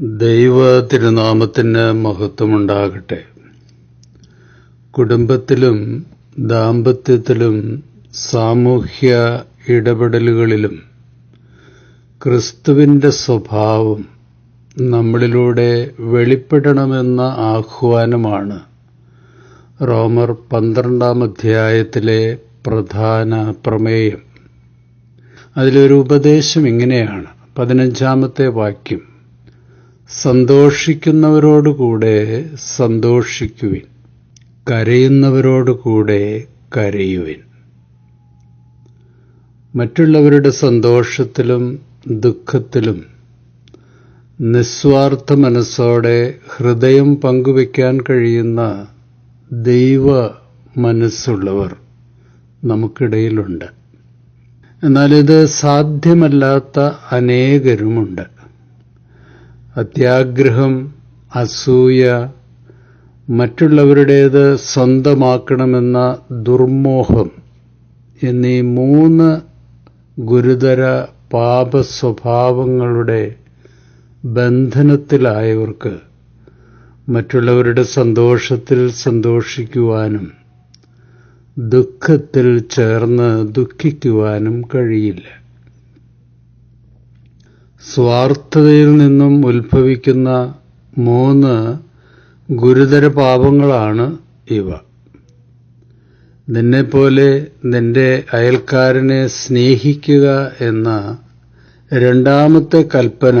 ദൈവ തിരുനാമത്തിന് മഹത്വമുണ്ടാകട്ടെ. കുടുംബത്തിലും ദാമ്പത്യത്തിലും സാമൂഹ്യ ഇടപെടലുകളിലും ക്രിസ്തുവിന്റെ സ്വഭാവം നമ്മളിലൂടെ വെളിപ്പെടണമെന്ന ആഹ്വാനമാണ് റോമർ പന്ത്രണ്ടാം അധ്യായത്തിലെ പ്രധാന പ്രമേയം. അതിലൊരു ഉപദേശം ഇങ്ങനെയാണ്. പതിനഞ്ചാമത്തെ വാക്യം. സന്തോഷിക്കുന്നവരോടുകൂടെ സന്തോഷിക്കുവിൻ. കരയുന്നവരോടുകൂടെ കരയുവിൻ. മറ്റുള്ളവരുടെ സന്തോഷത്തിലും ദുഃഖത്തിലും നിസ്വാർത്ഥ മനസ്സോടെ ഹൃദയം പങ്കുവയ്ക്കാൻ കഴിയുന്ന ദൈവ മനസ്സുള്ളവർ നമുക്കിടയിലുണ്ട്. എന്നാൽ ഇത് സാധ്യമല്ലാത്ത അനേകരുമുണ്ട്. അത്യാഗ്രഹം അസൂയ മറ്റുള്ളവരുടേത് സ്വന്തമാക്കണമെന്ന ദുർമോഹം എന്നീ മൂന്ന് ഗുരുതര പാപസ്വഭാവങ്ങളുടെ ബന്ധനത്തിലായവർക്ക് മറ്റുള്ളവരുടെ സന്തോഷത്തിൽ സന്തോഷിക്കുവാനും ദുഃഖത്തിൽ ചേർന്ന് ദുഃഖിക്കുവാനും കഴിയില്ല. സ്വാർത്ഥതയിൽ നിന്നും ഉത്ഭവിക്കുന്ന മൂന്ന് ഗുരുതര പാപങ്ങളാണ് ഇവ. നിന്നെപ്പോലെ നിന്റെ അയൽക്കാരനെ സ്നേഹിക്കുക എന്ന രണ്ടാമത്തെ കൽപ്പന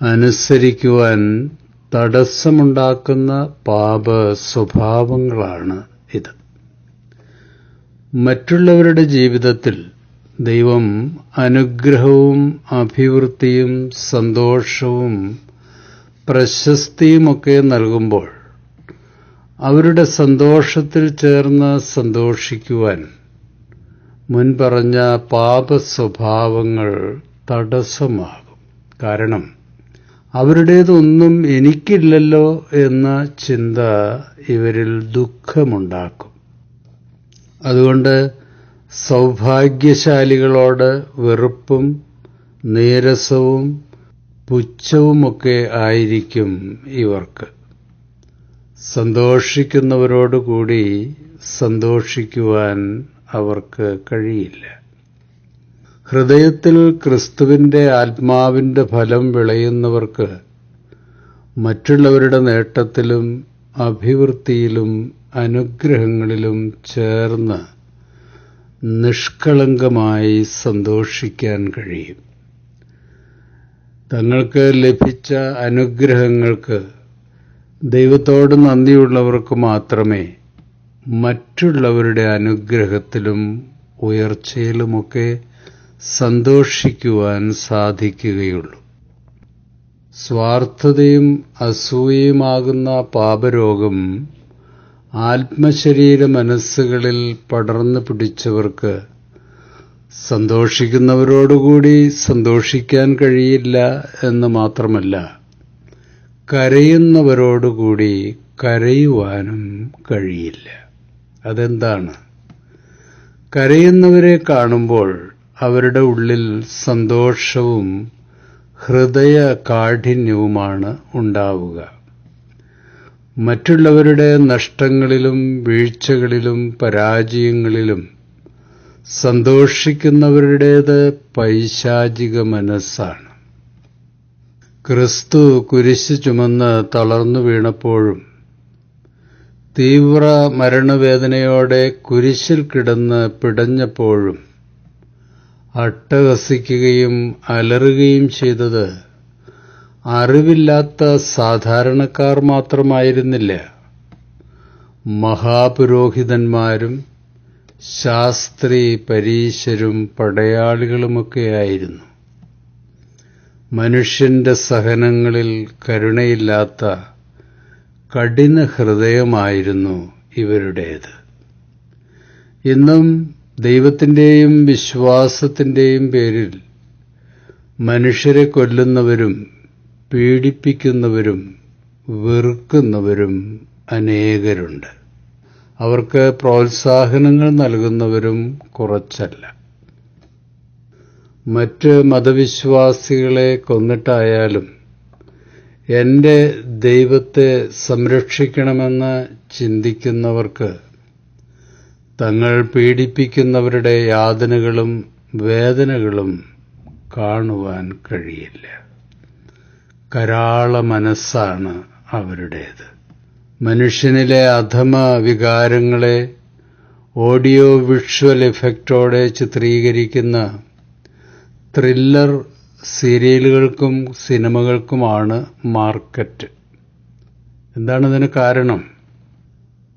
അനുസരിക്കുവാൻ തടസ്സമുണ്ടാക്കുന്ന പാപ സ്വഭാവങ്ങളാണ് ഇത്. മറ്റുള്ളവരുടെ ജീവിതത്തിൽ ദൈവം അനുഗ്രഹവും അഭിവൃദ്ധിയും സന്തോഷവും പ്രശസ്തിയുമൊക്കെ നൽകുമ്പോൾ അവരുടെ സന്തോഷത്തിൽ ചേർന്ന് സന്തോഷിക്കുവാൻ മുൻപറഞ്ഞ പാപ സ്വഭാവങ്ങൾ തടസ്സമാകും. കാരണം അവരുടേതൊന്നും എനിക്കില്ലല്ലോ എന്ന ചിന്ത ഇവരിൽ ദുഃഖമുണ്ടാക്കും. അതുകൊണ്ട് സൗഭാഗ്യശാലികളോട് വെറുപ്പും നീരസവും പുച്ഛവുമൊക്കെ ആയിരിക്കും ഇവർക്ക്. സന്തോഷിക്കുന്നവരോടുകൂടി സന്തോഷിക്കുവാൻ അവർക്ക് കഴിയില്ല. ഹൃദയത്തിൽ ക്രിസ്തുവിന്റെ ആത്മാവിന്റെ ഫലം വിളയുന്നവർക്ക് മറ്റുള്ളവരുടെ നേട്ടത്തിലും അഭിവൃദ്ധിയിലും അനുഗ്രഹങ്ങളിലും ചേർന്ന് നിഷ്കളങ്കമായി സന്തോഷിക്കാൻ കഴിയും. തങ്ങൾക്ക് ലഭിച്ച അനുഗ്രഹങ്ങൾക്ക് ദൈവത്തോട് നന്ദിയുള്ളവർക്ക് മാത്രമേ മറ്റുള്ളവരുടെ അനുഗ്രഹത്തിലും ഉയർച്ചയിലുമൊക്കെ സന്തോഷിക്കുവാൻ സാധിക്കുകയുള്ളൂ. സ്വാർത്ഥതയും അസൂയയുമാകുന്ന പാപരോഗം ആത്മശരീര മനസ്സുകളിൽ പടർന്നു പിടിച്ചവർക്ക് സന്തോഷിക്കുന്നവരോടുകൂടി സന്തോഷിക്കാൻ കഴിയില്ല എന്ന് മാത്രമല്ല കരയുന്നവരോടുകൂടി കരയുവാനും കഴിയില്ല. അതെന്താണ്? കരയുന്നവരെ കാണുമ്പോൾ അവരുടെ ഉള്ളിൽ സന്തോഷവും ഹൃദയ കാഠിന്യവുമാണ് ഉണ്ടാവുക. മറ്റുള്ളവരുടെ നഷ്ടങ്ങളിലും വീഴ്ചകളിലും പരാജയങ്ങളിലും സന്തോഷിക്കുന്നവരുടേത് പൈശാചിക മനസ്സാണ്. ക്രിസ്തു കുരിശ് ചുമന്ന് തളർന്നു വീണപ്പോഴും തീവ്ര മരണവേദനയോടെ കുരിശിൽ കിടന്ന് പിടഞ്ഞപ്പോഴും അട്ടഹസിക്കുകയും അലറുകയും ചെയ്തത് അറിവില്ലാത്ത സാധാരണക്കാർ മാത്രമായിരുന്നില്ല. മഹാപുരോഹിതന്മാരും ശാസ്ത്രി പരീശരും പടയാളികളുമൊക്കെയായിരുന്നു മനുഷ്യന്റെ സഹനങ്ങളിൽ കരുണയില്ലാത്ത കഠിന ഹൃദയമായിരുന്നു ഇവരുടേത്. ഇന്നും ദൈവത്തിന്റെയും വിശ്വാസത്തിന്റെയും പേരിൽ മനുഷ്യരെ കൊല്ലുന്നവരും പീഡിപ്പിക്കുന്നവരും വെറുക്കുന്നവരും അനേകരുണ്ട്. അവർക്ക് പ്രോത്സാഹനങ്ങൾ നൽകുന്നവരും കുറച്ചല്ല. മറ്റ് മതവിശ്വാസികളെ കൊന്നിട്ടായാലും എന്റെ ദൈവത്തെ സംരക്ഷിക്കണമെന്ന് ചിന്തിക്കുന്നവർക്ക് തങ്ങൾ പീഡിപ്പിക്കുന്നവരുടെ യാതനകളും വേദനകളും കാണുവാൻ കഴിയില്ല. കരാള മനസ്സാണ് അവരുടേത്. മനുഷ്യനിലെ അധമ വികാരങ്ങളെ ഓഡിയോ വിഷ്വൽ എഫക്റ്റോടെ ചിത്രീകരിക്കുന്ന ത്രില്ലർ സീരിയലുകൾക്കും സിനിമകൾക്കുമാണ് മാർക്കറ്റ്. എന്താണ് ഇതിന് കാരണം?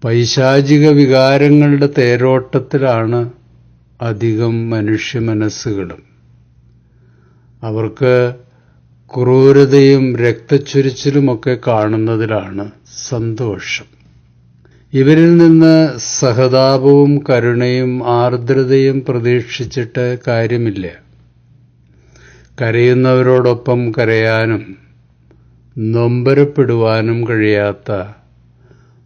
പൈശാചിക വികാരങ്ങളുടെ തേരോട്ടത്തിലാണ് അധികം മനുഷ്യ മനസ്സുകളും. അവർക്ക് ക്രൂരതയും രക്തച്ചൊരിച്ചിലുമൊക്കെ കാണുന്നതിലാണ് സന്തോഷം. ഇവരിൽ നിന്ന് സഹതാപവും കരുണയും ആർദ്രതയും പ്രതീക്ഷിച്ചിട്ട് കാര്യമില്ല. കരയുന്നവരോടൊപ്പം കരയാനും നൊമ്പരപ്പെടുവാനും കഴിയാത്ത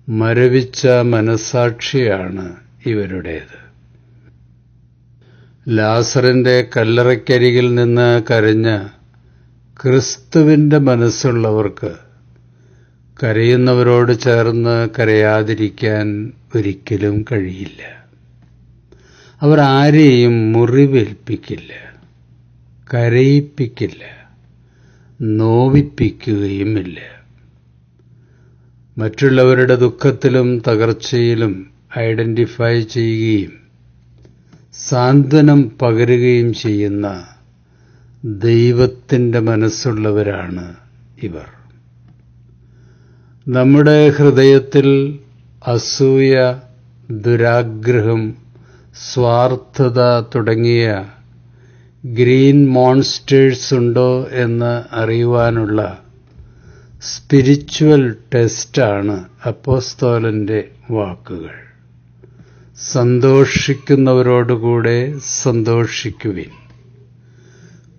മരവിച്ച മനസാക്ഷിയാണ് ഇവരുടേത്. ലാസറിന്റെ കല്ലറയ്ക്കരികിൽ നിന്ന് കരഞ്ഞ ക്രിസ്തുവിന്റെ മനസ്സുള്ളവർക്ക് കരയുന്നവരോട് ചേർന്ന് കരയാതിരിക്കാൻ ഒരിക്കലും കഴിയില്ല. അവർ ആരെയും മുറിവേൽപ്പിക്കില്ല കരയിപ്പിക്കില്ല നോവിപ്പിക്കുകയുമില്ല. മറ്റുള്ളവരുടെ ദുഃഖത്തിലും തകർച്ചയിലും ഐഡന്റിഫൈ ചെയ്യുകയും സാന്ത്വനം പകരുകയും ചെയ്യുന്ന ദൈവത്തിന്റെ മനസ്സുള്ളവരാണ് ഇവർ. നമ്മുടെ ഹൃദയത്തിൽ അസൂയ ദുരാഗ്രഹം സ്വാർത്ഥത തുടങ്ങിയ ഗ്രീൻ മോൺസ്റ്റേഴ്സ് ഉണ്ടോ എന്ന് അറിയുവാനുള്ള സ്പിരിച്വൽ ടെസ്റ്റാണ് അപ്പോസ്തോലന്റെ വാക്കുകൾ. സന്തോഷിക്കുന്നവരോടുകൂടെ സന്തോഷിക്കുവിൻ.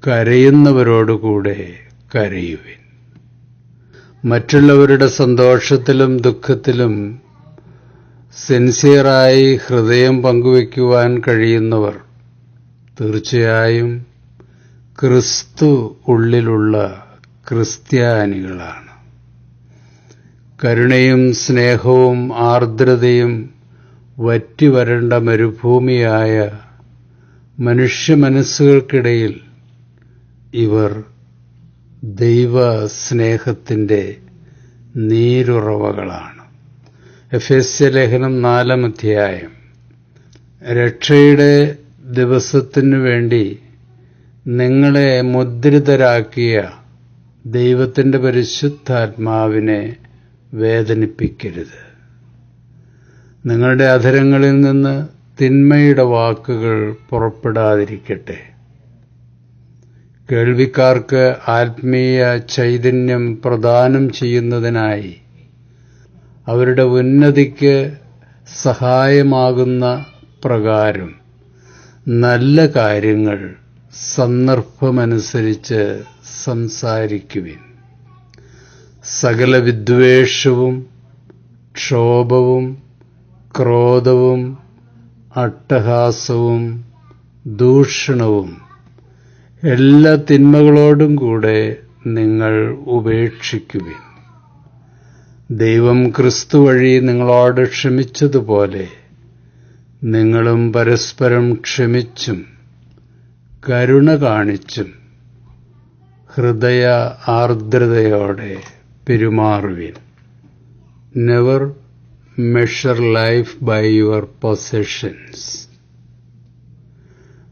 കരയുന്നവരോടുകൂടെ കരയുവിൻ. മറ്റുള്ളവരുടെ സന്തോഷത്തിലും ദുഃഖത്തിലും സിൻസിയറായി ഹൃദയം പങ്കുവയ്ക്കുവാൻ കഴിയുന്നവർ തീർച്ചയായും ക്രിസ്തു ഉള്ളിലുള്ള ക്രിസ്ത്യാനികളാണ്. കരുണയും സ്നേഹവും ആർദ്രതയും വറ്റിവരേണ്ട മരുഭൂമിയായ മനുഷ്യ മനസ്സുകൾക്കിടയിൽ ഇവർ ദൈവ സ്നേഹത്തിന്റെ നീരുറവകളാണ്. എഫ് എസ് ലേഖനം നാലാം അധ്യായം. രക്ഷയുടെ ദിവസത്തിനു വേണ്ടി നിങ്ങളെ മുദ്രിതരാക്കിയ ദൈവത്തിന്റെ പരിശുദ്ധാത്മാവിനെ വേദനിപ്പിക്കരുത്. നിങ്ങളുടെ അധരങ്ങളിൽ നിന്ന് തിന്മയുടെ വാക്കുകൾ പുറപ്പെടാതിരിക്കട്ടെ. കേൾവിക്കാർക്ക് ആത്മീയ ചൈതന്യം പ്രദാനം ചെയ്യുന്നതിനായി അവരുടെ ഉന്നതിക്ക് സഹായമാകുന്ന പ്രകാരം നല്ല കാര്യങ്ങൾ സന്ദർഭമനുസരിച്ച് സംസാരിക്കുവിൻ. സകല വിദ്വേഷവും ക്ഷോഭവും ക്രോധവും അട്ടഹാസവും ദൂഷണവും എല്ലാ തിന്മകളോടും കൂടെ നിങ്ങൾ ഉപേക്ഷിക്കുവിൻ. ദൈവം ക്രിസ്തു വഴി നിങ്ങളോട് ക്ഷമിച്ചതുപോലെ നിങ്ങളും പരസ്പരം ക്ഷമിച്ചും കരുണ കാണിച്ചും ഹൃദയ ആർദ്രതയോടെ പെരുമാറുവിൻ. Never measure life by your possessions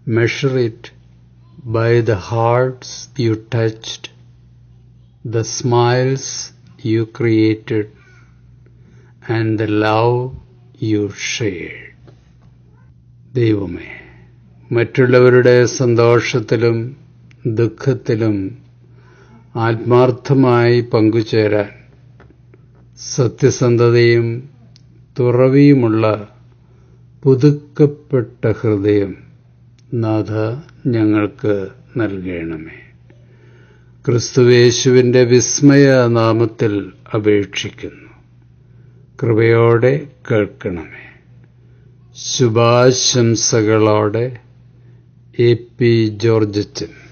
measure it by the hearts you touched, the smiles you created, and the love you shared. ദൈവമേ മറ്റുള്ളവരുടെ സന്തോഷത്തിലും ദുഃഖത്തിലും ആത്മാർത്ഥമായി പങ്കുചേരാൻ സത്യസന്ധതയും തുറവിയുമുള്ള പുതുക്കപ്പെട്ട ഹൃദയം നാഥ ഞങ്ങൾക്ക് നൽകണമേ. ക്രിസ്തുവേശുവിന്റെ വിസ്മയ നാമത്തിൽ അപേക്ഷിക്കുന്നു. കൃപയോടെ കേൾക്കണമേ. ശുഭാശംസകളോടെ എ പി ജോർജച്ചൻ